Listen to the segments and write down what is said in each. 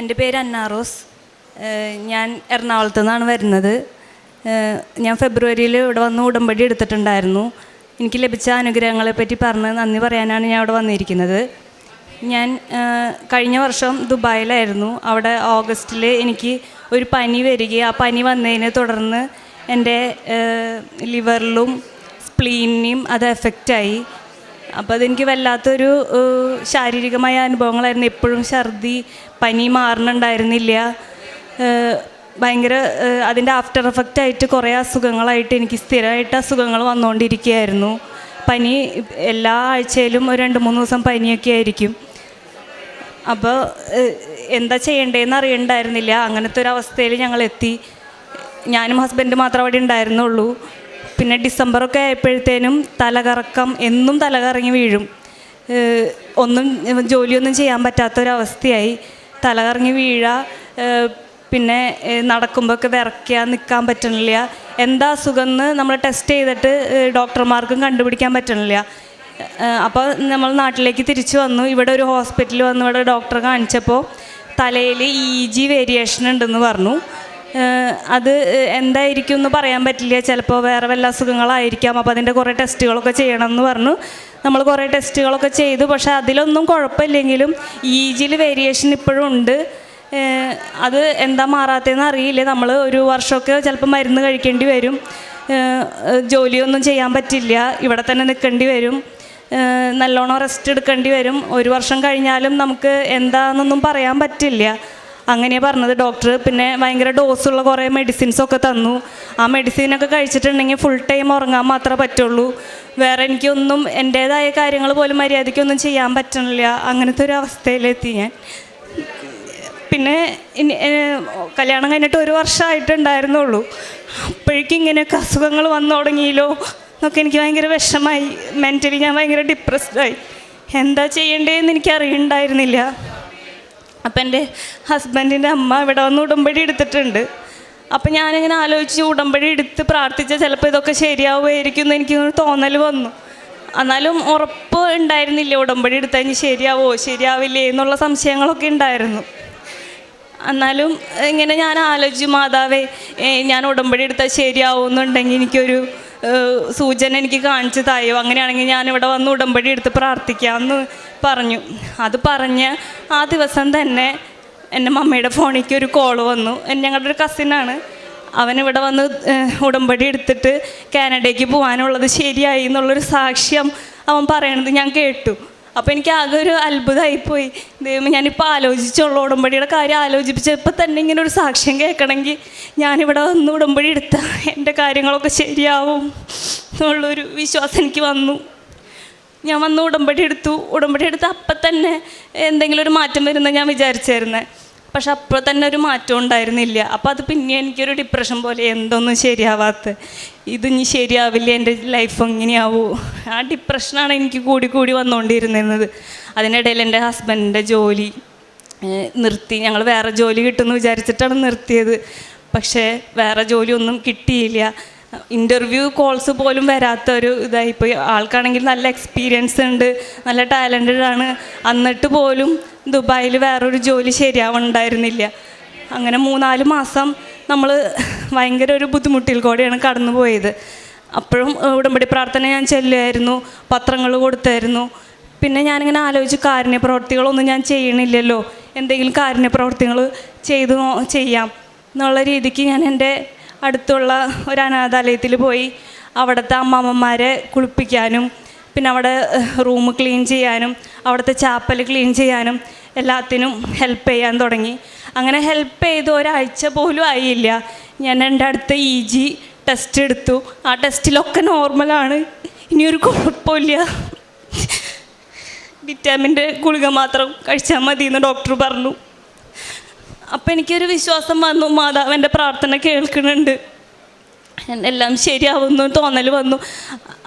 എന്റെ പേര് അന്നാറോസ് ഞാൻ എറണാകുളത്തു നിന്നാണ് വരുന്നത്. ഞാൻ ഫെബ്രുവരിയിൽ ഇവിടെ വന്ന് ഉടമ്പടി എടുത്തിട്ടുണ്ടായിരുന്നു. എനിക്ക് ലഭിച്ച അനുഗ്രഹങ്ങളെ പറ്റി പറഞ്ഞ് നന്ദി പറയാനാണ് ഞാൻ ഇവിടെ വന്നിരിക്കുന്നത്. ഞാൻ കഴിഞ്ഞ വർഷം ദുബായിലായിരുന്നു. അവിടെ ഓഗസ്റ്റിൽ എനിക്ക് ഒരു പനി വരികയും ആ പനി വന്നതിനെ തുടർന്ന് എന്റെ ലിവറിലും സ്പ്ലീനിനും അത് എഫക്റ്റായി അപ്പോൾ അതെനിക്ക് വല്ലാത്തൊരു ശാരീരികമായ അനുഭവങ്ങളായിരുന്നു. എപ്പോഴും ഛർദി പനി മാറണുണ്ടായിരുന്നില്ല. ഭയങ്കര അതിന്റെ ആഫ്റ്റർ എഫക്റ്റ് ആയിട്ട് കുറേ അസുഖങ്ങളായിട്ട് എനിക്ക് സ്ഥിരമായിട്ട് അസുഖങ്ങൾ വന്നുകൊണ്ടിരിക്കുകയായിരുന്നു. പനി എല്ലാ ആഴ്ചയിലും ഒരു രണ്ട് മൂന്ന് ദിവസം പനിയൊക്കെ ആയിരിക്കും. അപ്പോൾ എന്താ ചെയ്യേണ്ടതെന്ന് അറിയണ്ടായിരുന്നില്ല. അങ്ങനത്തെ ഒരു അവസ്ഥയിൽ ഞങ്ങൾ എത്തി. ഞാനും ഹസ്ബൻഡ് മാത്രം അവിടെ ഉണ്ടായിരുന്നുള്ളൂ. പിന്നെ ഡിസംബറൊക്കെ ആയപ്പോഴത്തേനും തലകറക്കം എന്നും തലകറങ്ങി വീഴും. ഒന്നും ജോലിയൊന്നും ചെയ്യാൻ പറ്റാത്തൊരവസ്ഥയായി. തലകറങ്ങി വീഴുക പിന്നെ നടക്കുമ്പോഴൊക്കെ വിറയ്ക്കുക നിൽക്കാൻ പറ്റണില്ല. എന്താ അസുഖം എന്ന് നമ്മൾ ടെസ്റ്റ് ചെയ്തിട്ട് ഡോക്ടർമാർക്കും കണ്ടുപിടിക്കാൻ പറ്റണില്ല. അപ്പോൾ നമ്മൾ നാട്ടിലേക്ക് തിരിച്ചു വന്നു. ഇവിടെ ഒരു ഹോസ്പിറ്റലിൽ വന്നു ഇവിടെ ഡോക്ടറെ കാണിച്ചപ്പോൾ തലയിൽ ഇ ജി വേരിയേഷൻ ഉണ്ടെന്ന് പറഞ്ഞു. അത് എന്തായിരിക്കും എന്ന് പറയാൻ പറ്റില്ല. ചിലപ്പോൾ വേറെ വല്ല അസുഖങ്ങളായിരിക്കാം. അപ്പോൾ അതിന്റെ കുറേ ടെസ്റ്റുകളൊക്കെ ചെയ്യണം എന്ന് പറഞ്ഞു. നമ്മൾ കുറേ ടെസ്റ്റുകളൊക്കെ ചെയ്തു. പക്ഷേ അതിലൊന്നും കുഴപ്പമില്ലെങ്കിലും ഇ ജിയിൽ വേരിയേഷൻ ഇപ്പോഴും ഉണ്ട്. അത് എന്താ മാറാത്തതെന്ന് അറിയില്ല. നമ്മൾ ഒരു വർഷമൊക്കെ ചിലപ്പോൾ മരുന്ന് കഴിക്കേണ്ടി വരും. ജോലിയൊന്നും ചെയ്യാൻ പറ്റില്ല. ഇവിടെ തന്നെ നിൽക്കേണ്ടി വരും. നല്ലോണം റെസ്റ്റ് എടുക്കേണ്ടി വരും. ഒരു വർഷം കഴിഞ്ഞാലും നമുക്ക് എന്താണെന്നൊന്നും പറയാൻ പറ്റില്ല. അങ്ങനെ പറഞ്ഞത്. ഡോക്ടർ പിന്നെ ഭയങ്കര ഡോസുള്ള കുറേ മെഡിസിൻസ് ഒക്കെ തന്നു. ആ മെഡിസിനൊക്കെ കഴിച്ചിട്ടുണ്ടെങ്കിൽ ഫുൾ ടൈം ഉറങ്ങാൻ മാത്രമേ പറ്റുള്ളൂ. വേറെ എനിക്കൊന്നും എന്റേതായ കാര്യങ്ങൾ പോലും മര്യാദയ്ക്കൊന്നും ചെയ്യാൻ പറ്റണില്ല. അങ്ങനത്തെ ഒരു അവസ്ഥയിലെത്തി ഞാൻ. പിന്നെ കല്യാണം കഴിഞ്ഞിട്ട് ഒരു വർഷമായിട്ടുണ്ടായിരുന്നുള്ളൂ. അപ്പോഴേക്കും ഇങ്ങനെയൊക്കെ അസുഖങ്ങൾ വന്നു തുടങ്ങിയല്ലോ എന്നൊക്കെ എനിക്ക് ഭയങ്കര വിഷമായി മെന്റലി ഞാൻ ഭയങ്കര ഡിപ്രസ്ഡായി എന്താ ചെയ്യേണ്ടതെന്ന് എനിക്ക് അറിയണ്ടായിരുന്നില്ല അപ്പം എന്റെ ഹസ്ബൻഡിന്റെ അമ്മ ഇവിടെ വന്ന് ഉടമ്പടി എടുത്തിട്ടുണ്ട്. അപ്പം ഞാനിങ്ങനെ ആലോചിച്ച് ഉടമ്പടി എടുത്ത് പ്രാർത്ഥിച്ച ചിലപ്പോൾ ഇതൊക്കെ ശരിയാവുമായിരിക്കും എന്ന് എനിക്ക് തോന്നൽ വന്നു. എന്നാലും ഉറപ്പ് ഉണ്ടായിരുന്നില്ല ഉടമ്പടി എടുത്താൽ ഇനി ശരിയാവോ ശരിയാവില്ലേ എന്നുള്ള സംശയങ്ങളൊക്കെ ഉണ്ടായിരുന്നു. എന്നാലും ഇങ്ങനെ ഞാൻ ആലോചിച്ചു മാതാവേ ഞാൻ ഉടമ്പടി എടുത്താൽ ശരിയാവുമെന്നുണ്ടെങ്കിൽ എനിക്കൊരു സൂചന എനിക്ക് കാണിച്ചു തായോ? അങ്ങനെയാണെങ്കിൽ ഞാനിവിടെ വന്ന് ഉടമ്പടി എടുത്ത് പ്രാർത്ഥിക്കാമെന്ന് പറഞ്ഞു. അത് പറഞ്ഞ് ആ ദിവസം തന്നെ എന്റെ മമ്മയുടെ ഫോണിലേക്ക് ഒരു കോൾ വന്നു. ഞങ്ങളുടെ ഒരു കസിനാണ്. അവൻ ഇവിടെ വന്ന് ഉടമ്പടി എടുത്തിട്ട് കാനഡയ്ക്ക് പോകാനുള്ളത് ശരിയായി എന്നുള്ളൊരു സാക്ഷ്യം അവൻ പറയണത് ഞാൻ കേട്ടു. അപ്പോൾ എനിക്ക് ആകെ ഒരു അത്ഭുതമായിപ്പോയി. ദൈവം ഞാനിപ്പോൾ ആലോചിച്ചുള്ള. ഉടമ്പടിയുടെ കാര്യം ആലോചിപ്പിച്ചപ്പോൾ തന്നെ ഇങ്ങനെ ഒരു സാക്ഷ്യം കേൾക്കണമെങ്കിൽ ഞാനിവിടെ വന്ന് ഉടമ്പടി എടുത്ത എന്റെ കാര്യങ്ങളൊക്കെ ശരിയാവും എന്നുള്ളൊരു വിശ്വാസം എനിക്ക് വന്നു. ഞാൻ വന്ന് ഉടമ്പടി എടുത്തു. ഉടമ്പടി എടുത്ത് അപ്പം തന്നെ എന്തെങ്കിലും ഒരു മാറ്റം വരുന്ന ഞാൻ വിചാരിച്ചായിരുന്നത് പക്ഷെ അപ്പോൾ തന്നെ ഒരു മാറ്റം ഉണ്ടായിരുന്നില്ല. അപ്പോൾ അത് പിന്നെ എനിക്കൊരു ഡിപ്രഷൻ പോലെ എന്തൊന്നും ശരിയാവാത്ത. ഇത് ഇനി ശരിയാവില്ല എന്റെ ലൈഫ് എങ്ങനെയാവൂ ആ ഡിപ്രഷനാണ് എനിക്ക് കൂടി കൂടി വന്നുകൊണ്ടിരുന്നത് അതിനിടയിൽ എന്റെ ഹസ്ബൻഡിന്റെ ജോലി നിർത്തി. ഞങ്ങൾ വേറെ ജോലി കിട്ടുമെന്ന് വിചാരിച്ചിട്ടാണ് നിർത്തിയത്. പക്ഷേ വേറെ ജോലിയൊന്നും കിട്ടിയില്ല. ഇന്റർവ്യൂ കോൾസ് പോലും വരാത്ത ഒരു ഇതായിപ്പോയി. ആൾക്കാണെങ്കിൽ നല്ല എക്സ്പീരിയൻസ് ഉണ്ട് നല്ല ടാലന്റഡ് ആണ്. എന്നിട്ട് പോലും ദുബായിൽ വേറൊരു ജോലി ശരിയാവുന്നുണ്ടായിരുന്നില്ല അങ്ങനെ മൂന്നാൽ മാസം നമ്മൾ ഭയങ്കര ഒരു ബുദ്ധിമുട്ടിൽ കൂടെയാണ് കടന്നു പോയത്. അപ്പോഴും ഉടമ്പടി പ്രാർത്ഥന ഞാൻ ചെല്ലുമായിരുന്നു പത്രങ്ങൾ കൊടുത്തായിരുന്നു. പിന്നെ ഞാനിങ്ങനെ ആലോചിച്ച് കാരുണ്യ പ്രവർത്തികളൊന്നും ഞാൻ ചെയ്യണില്ലല്ലോ. എന്തെങ്കിലും കാരുണ്യ പ്രവർത്തികൾ ചെയ്തു ചെയ്യാം. എന്നുള്ള രീതിക്ക് ഞാൻ എന്റെ അടുത്തുള്ള ഒരു അനാഥാലയത്തിൽ പോയി അവിടുത്തെ അമ്മാമ്മമാരെ കുളിപ്പിക്കാനും പിന്നെ അവിടെ റൂം ക്ലീൻ ചെയ്യാനും അവിടുത്തെ ചാപ്പൽ ക്ലീൻ ചെയ്യാനും എല്ലാത്തിനും ഹെൽപ്പ് ചെയ്യാൻ തുടങ്ങി. അങ്ങനെ ഹെൽപ്പ് ചെയ്ത് ഒരാഴ്ച പോലും ആയില്ല. ഞാൻ എന്റെ അടുത്ത ഇ ജി ടെസ്റ്റ് എടുത്തു. ആ ടെസ്റ്റിലൊക്കെ നോർമലാണ്. ഇനിയൊരു കുഴപ്പമില്ല. വിറ്റാമിന്റെ ഗുളിക മാത്രം കഴിച്ചാൽ മതി എന്ന് ഡോക്ടർ പറഞ്ഞു. അപ്പം എനിക്കൊരു വിശ്വാസം വന്നു. മാതാവിന്റെ പ്രാർത്ഥന കേൾക്കുന്നുണ്ട്. എല്ലാം ശരിയാവുന്നു തോന്നൽ വന്നു.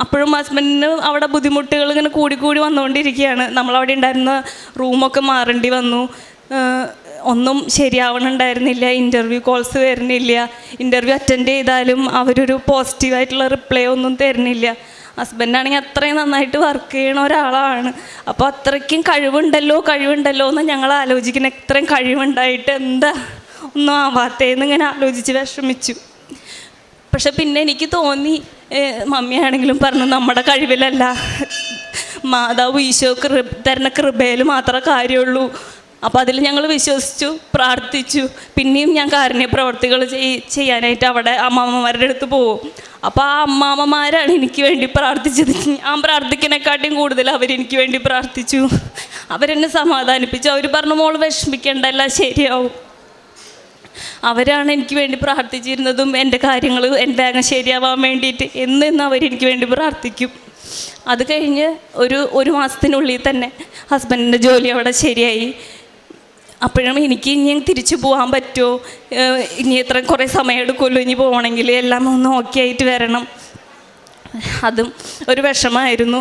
അപ്പോഴും ഹസ്ബൻഡിന് അവിടെ ബുദ്ധിമുട്ടുകൾ ഇങ്ങനെ കൂടി കൂടി വന്നുകൊണ്ടിരിക്കുകയാണ്. നമ്മളവിടെ ഉണ്ടായിരുന്ന റൂമൊക്കെ മാറേണ്ടി വന്നു. ഒന്നും ശരിയാവണുണ്ടായിരുന്നില്ല. ഇന്റർവ്യൂ കോൾസ് വരുന്നില്ല. ഇന്റർവ്യൂ അറ്റൻഡ് ചെയ്താലും അവരൊരു പോസിറ്റീവായിട്ടുള്ള റിപ്ലൈ ഒന്നും തരുന്നില്ല. ഹസ്ബൻഡാണെങ്കിൽ അത്രയും നന്നായിട്ട് വർക്ക് ചെയ്യണ ഒരാളാണ്. അപ്പോൾ അത്രയ്ക്കും കഴിവുണ്ടല്ലോ കഴിവുണ്ടല്ലോ എന്ന് ഞങ്ങൾ ആലോചിക്കുന്ന. ഇത്രയും കഴിവുണ്ടായിട്ട് എന്താ ഒന്നും ആവാത്തേന്ന് ഇങ്ങനെ ആലോചിച്ച് വിഷമിച്ചു. പക്ഷെ പിന്നെ എനിക്ക് തോന്നി മമ്മിയാണെങ്കിലും പറഞ്ഞു നമ്മുടെ കഴിവിലല്ല. മാതാവ് ഈശോ കൃ തരുന്ന കൃപയിൽ മാത്രമേ കാര്യമുള്ളൂ. അപ്പോൾ അതിൽ ഞങ്ങൾ വിശ്വസിച്ചു പ്രാർത്ഥിച്ചു. പിന്നെയും ഞാൻ കാരുണ്യ പ്രവർത്തികൾ ചെയ് ചെയ്യാനായിട്ട് അവിടെ അമ്മാമ്മമാരുടെ അടുത്ത് പോകും അപ്പോൾ ആ അമ്മാമ്മമാരാണ് എനിക്ക് വേണ്ടി പ്രാർത്ഥിച്ചത്. ഞാൻ പ്രാർത്ഥിക്കുന്നതിനെക്കാട്ടിയും കൂടുതൽ അവരെനിക്ക് വേണ്ടി പ്രാർത്ഥിച്ചു. അവരെന്നെ സമാധാനിപ്പിച്ചു. അവർ പറഞ്ഞു മോൾ വിഷമിക്കേണ്ട എല്ലാം ശരിയാവും. അവരാണ് എനിക്ക് വേണ്ടി പ്രാർത്ഥിച്ചിരുന്നതും എന്റെ കാര്യങ്ങൾ എന്റെ അങ്ങ് ശരിയാവാൻ വേണ്ടിയിട്ട് എന്നെന്ന് അവരെനിക്ക് വേണ്ടി പ്രാർത്ഥിക്കും. അത് കഴിഞ്ഞ് ഒരു ഒരു മാസത്തിനുള്ളിൽ തന്നെ ഹസ്ബൻഡിന്റെ ജോലി അവിടെ ശരിയായി. അപ്പോഴും എനിക്ക് ഇനി തിരിച്ചു പോകാൻ പറ്റുമോ ഇനി എത്ര കുറേ സമയം എടുക്കുമല്ലോ ഇനി പോകണമെങ്കിൽ എല്ലാം ഒന്ന് ഓക്കെ ആയിട്ട് വരണം. അതും ഒരു വിഷമമായിരുന്നു.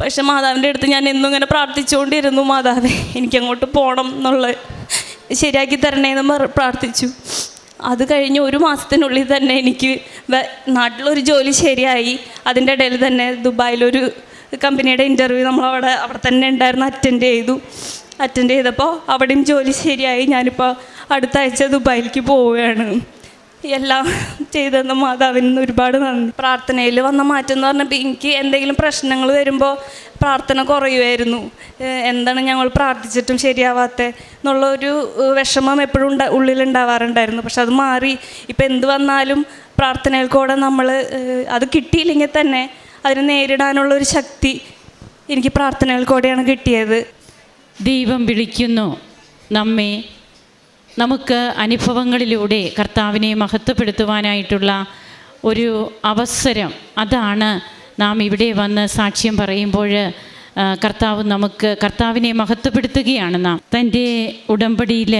പക്ഷെ മാതാവിന്റെ അടുത്ത് ഞാൻ എന്നും ഇങ്ങനെ പ്രാർത്ഥിച്ചുകൊണ്ടിരുന്നു മാതാവേ എനിക്കങ്ങോട്ട് പോകണം എന്നുള്ള ശരിയാക്കി തരണേന്ന് പ്രാർത്ഥിച്ചു. അത് കഴിഞ്ഞ് ഒരു മാസത്തിനുള്ളിൽ തന്നെ എനിക്ക് നാട്ടിലൊരു ജോലി ശരിയായി. അതിന്റെ ഇടയിൽ തന്നെ ദുബായിലൊരു കമ്പനിയുടെ ഇന്റർവ്യൂ നമ്മളവിടെ അവിടെ തന്നെ ഉണ്ടായിരുന്നു അറ്റൻഡ് ചെയ്തു. അറ്റൻഡ് ചെയ്തപ്പോൾ അവിടെയും ജോലി ശരിയായി. ഞാനിപ്പോൾ അടുത്ത ആഴ്ച ദുബായിലേക്ക് പോവുകയാണ്. എല്ലാം ചെയ്തെന്ന മാതാവിന് ഒരുപാട് നന്ദി. പ്രാർത്ഥനയിൽ വന്ന മാറ്റം എന്ന് പറഞ്ഞപ്പോൾ എനിക്ക് എന്തെങ്കിലും പ്രശ്നങ്ങൾ വരുമ്പോൾ പ്രാർത്ഥന കുറയുമായിരുന്നു എന്താണ് ഞങ്ങൾ പ്രാർത്ഥിച്ചിട്ടും ശരിയാവാത്ത എന്നുള്ള ഒരു വിഷമം എപ്പോഴും ഉണ്ട ഉള്ളിലുണ്ടാവാറുണ്ടായിരുന്നു. പക്ഷെ അത് മാറി. ഇപ്പം എന്ത് വന്നാലും പ്രാർത്ഥനയിൽ കൂടെ നമ്മൾ അത് കിട്ടിയില്ലെങ്കിൽ തന്നെ അതിനെ നേരിടാനുള്ള ഒരു ശക്തി എനിക്ക് പ്രാർത്ഥനകൾ കൂടെയാണ് കിട്ടിയത്. ദൈവം വിളിക്കുന്നു നമ്മെ നമുക്ക് അനുഭവങ്ങളിലൂടെ കർത്താവിനെ മഹത്വപ്പെടുത്തുവാനായിട്ടുള്ള ഒരു അവസരം അതാണ് നാം ഇവിടെ വന്ന് സാക്ഷ്യം പറയുമ്പോൾ കർത്താവ് നമുക്ക് കർത്താവിനെ മഹത്വപ്പെടുത്തുകയാണ് നാം. തന്റെ ഉടമ്പടിയിൽ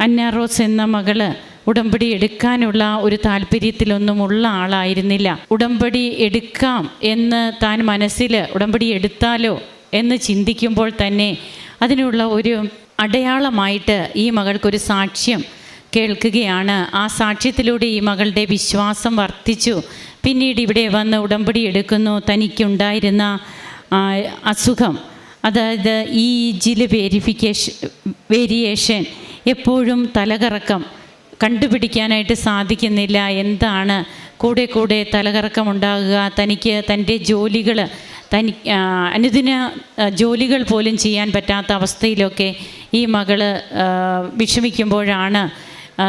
അന്നാറോസ് എന്ന മകൾ ഉടമ്പടി എടുക്കാനുള്ള ഒരു താല്പര്യത്തിലൊന്നുമുള്ള ആളായിരുന്നില്ല. ഉടമ്പടി എടുക്കാം എന്ന് താൻ മനസ്സിൽ ഉടമ്പടി എടുത്താലോ എന്ന് ചിന്തിക്കുമ്പോൾ തന്നെ അതിനുള്ള ഒരു അടയാളമായിട്ട് ഈ മകൾക്കൊരു സാക്ഷ്യം കേൾക്കുകയാണ്. ആ സാക്ഷ്യത്തിലൂടെ ഈ മകളുടെ വിശ്വാസം വർദ്ധിച്ചു. പിന്നീട് ഇവിടെ വന്ന് ഉടമ്പടി എടുക്കുന്നു. തനിക്കുണ്ടായിരുന്ന അസുഖം. അതായത് ഈ ജിൽ വേരിഫിക്കേഷൻ വേരിയേഷൻ എപ്പോഴും തലകറക്കം കണ്ടുപിടിക്കാനായിട്ട് സാധിക്കുന്നില്ല. എന്താണ് കൂടെ കൂടെ തലകറക്കം ഉണ്ടാകുക? തനിക്ക് തന്റെ ജോലികൾ തനി അനുദിന ജോലികൾ പോലും ചെയ്യാൻ പറ്റാത്ത അവസ്ഥയിലൊക്കെ ഈ മകൾ വിഷമിക്കുമ്പോഴാണ്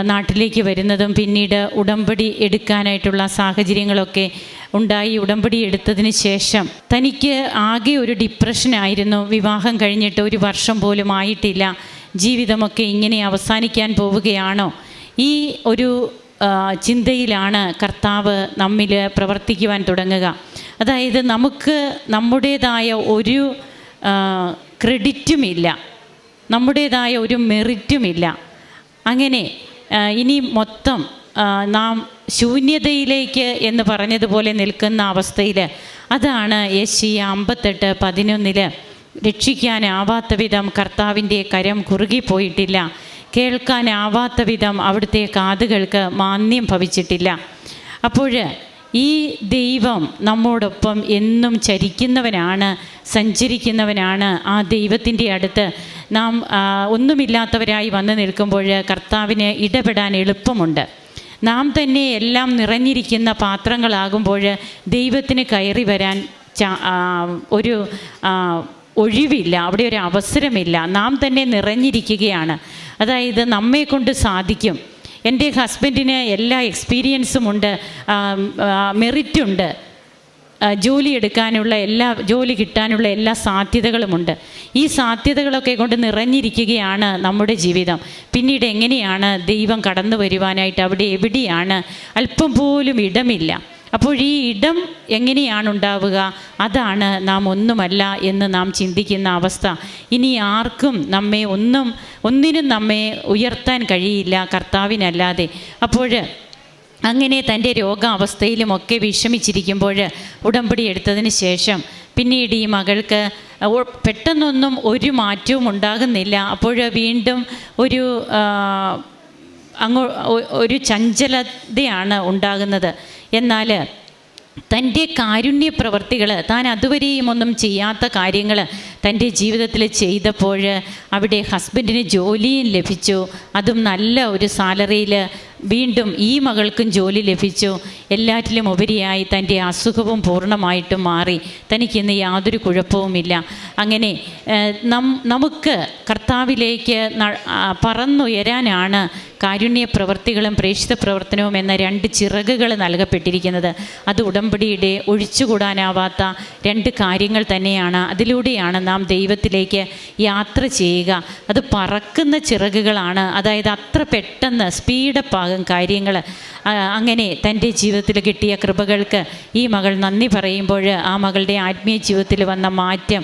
നാട്ടിലേക്ക് വരുന്നതും പിന്നീട് ഉടമ്പടി എടുക്കാനായിട്ടുള്ള സാഹചര്യങ്ങളൊക്കെ ഉണ്ടായി. ഉടമ്പടി എടുത്തതിന് ശേഷം തനിക്ക് ആകെ ഒരു ഡിപ്രഷനായിരുന്നു വിവാഹം കഴിഞ്ഞിട്ട് ഒരു വർഷം പോലും ആയിട്ടില്ല. ജീവിതമൊക്കെ ഇങ്ങനെ അവസാനിക്കാൻ പോവുകയാണോ? ഈ ഒരു ചിന്തയിലാണ് കർത്താവ് നമ്മിൽ പ്രവർത്തിക്കുവാൻ തുടങ്ങുക. അതായത് നമുക്ക് നമ്മുടേതായ ഒരു ക്രെഡിറ്റുമില്ല. നമ്മുടേതായ ഒരു മെറിറ്റുമില്ല. അങ്ങനെ ഇനി മൊത്തം നാം ശൂന്യതയിലേക്ക് എന്ന് പറഞ്ഞതുപോലെ നിൽക്കുന്ന അവസ്ഥയിൽ അതാണ് യശി അമ്പത്തെട്ട് പതിനൊന്നിൽ രക്ഷിക്കാനാവാത്ത വിധം കർത്താവിന്റെ കരം കുറുകിപ്പോയിട്ടില്ല കേൾക്കാനാവാത്ത വിധം അവിടുത്തെ കാതുകൾക്ക് മാന്യം ഭവിച്ചിട്ടില്ല. അപ്പോൾ ഈ ദൈവം നമ്മോടൊപ്പം എന്നും ചരിക്കുന്നവനാണ് സഞ്ചരിക്കുന്നവനാണ്. ആ ദൈവത്തിന്റെ അടുത്ത് നാം ഒന്നുമില്ലാത്തവരായി വന്നു നിൽക്കുമ്പോൾ കർത്താവിന് ഇടപെടാൻ എളുപ്പമുണ്ട്. നാം തന്നെ എല്ലാം നിറഞ്ഞിരിക്കുന്ന പാത്രങ്ങളാകുമ്പോൾ ദൈവത്തിന് കയറി വരാൻ ഒരു ഒഴിവില്ല അവിടെ ഒരു അവസരമില്ല. നാം തന്നെ നിറഞ്ഞിരിക്കുകയാണ്. അതായത് നമ്മെ കൊണ്ട് സാധിക്കും. എന്റെ ഹസ്ബൻഡിന് എല്ലാ എക്സ്പീരിയൻസും ഉണ്ട് മെറിറ്റുണ്ട്. ജോലി എടുക്കാനുള്ള എല്ലാ ജോലി കിട്ടാനുള്ള എല്ലാ സാധ്യതകളുമുണ്ട് ഈ സാധ്യതകളൊക്കെ കൊണ്ട് നിറഞ്ഞിരിക്കുകയാണ് നമ്മുടെ ജീവിതം. പിന്നീട് എങ്ങനെയാണ് ദൈവം കടന്നു വരുവാനായിട്ട് അവിടെ എവിടെയാണ്? അല്പം പോലും ഇടമില്ല. അപ്പോൾ ഈ ഇടം എങ്ങനെയാണ് ഉണ്ടാവുക അതാണ് നാം ഒന്നുമല്ല എന്ന് നാം ചിന്തിക്കുന്ന അവസ്ഥ. ഇനി ആർക്കും നമ്മെ ഒന്നും ഒന്നിനും നമ്മെ ഉയർത്താൻ കഴിയില്ല കർത്താവിനല്ലാതെ. അപ്പോൾ അങ്ങനെ തന്റെ രോഗാവസ്ഥയിലുമൊക്കെ വിഷമിച്ചിരിക്കുമ്പോൾ ഉടമ്പടി എടുത്തതിന് ശേഷം പിന്നീട് ഈ മകൾക്ക് പെട്ടെന്നൊന്നും ഒരു മാറ്റവും ഉണ്ടാകുന്നില്ല. അപ്പോൾ വീണ്ടും ഒരു അങ്ങോ ഒരു ചഞ്ചലതയാണ് ഉണ്ടാകുന്നത്. എന്നാൽ തന്റെ കാരുണ്യ പ്രവർത്തികൾ താൻ അതുവരെയും ഒന്നും ചെയ്യാത്ത കാര്യങ്ങൾ തന്റെ ജീവിതത്തിൽ ചെയ്തപ്പോൾ അവിടെ ഹസ്ബൻഡിന് ജോലിയും ലഭിച്ചു. അതും നല്ല ഒരു സാലറിയിൽ വീണ്ടും ഈ മകൾക്കും ജോലി ലഭിച്ചു. എല്ലാറ്റിലും ഉപരിയായി തന്റെ അസുഖവും പൂർണമായിട്ടും മാറി. തനിക്കിന്ന് യാതൊരു കുഴപ്പവുമില്ല. അങ്ങനെ നം നമുക്ക് കർത്താവിലേക്ക് പറന്നുയരാനാണ് കാരുണ്യ പ്രവർത്തികളും പ്രേക്ഷിത പ്രവർത്തനവും എന്ന രണ്ട് ചിറകുകൾ നൽകപ്പെട്ടിരിക്കുന്നത്. അത് ഉടമ്പടിയുടെ ഒഴിച്ചുകൂടാനാവാത്ത രണ്ട് കാര്യങ്ങൾ തന്നെയാണ്. അതിലൂടെയാണ് നാം ദൈവത്തിലേക്ക് യാത്ര ചെയ്യുക. അത് പറക്കുന്ന ചിറകുകളാണ്. അതായത് അത്ര പെട്ടെന്ന് സ്പീഡപ്പാകും കാര്യങ്ങൾ. അങ്ങനെ തന്റെ ജീവിതത്തിൽ കിട്ടിയ കൃപകൾക്ക് ഈ മകൾ നന്ദി പറയുമ്പോൾ ആ മകളുടെ ആത്മീയ ജീവിതത്തിൽ വന്ന മാറ്റം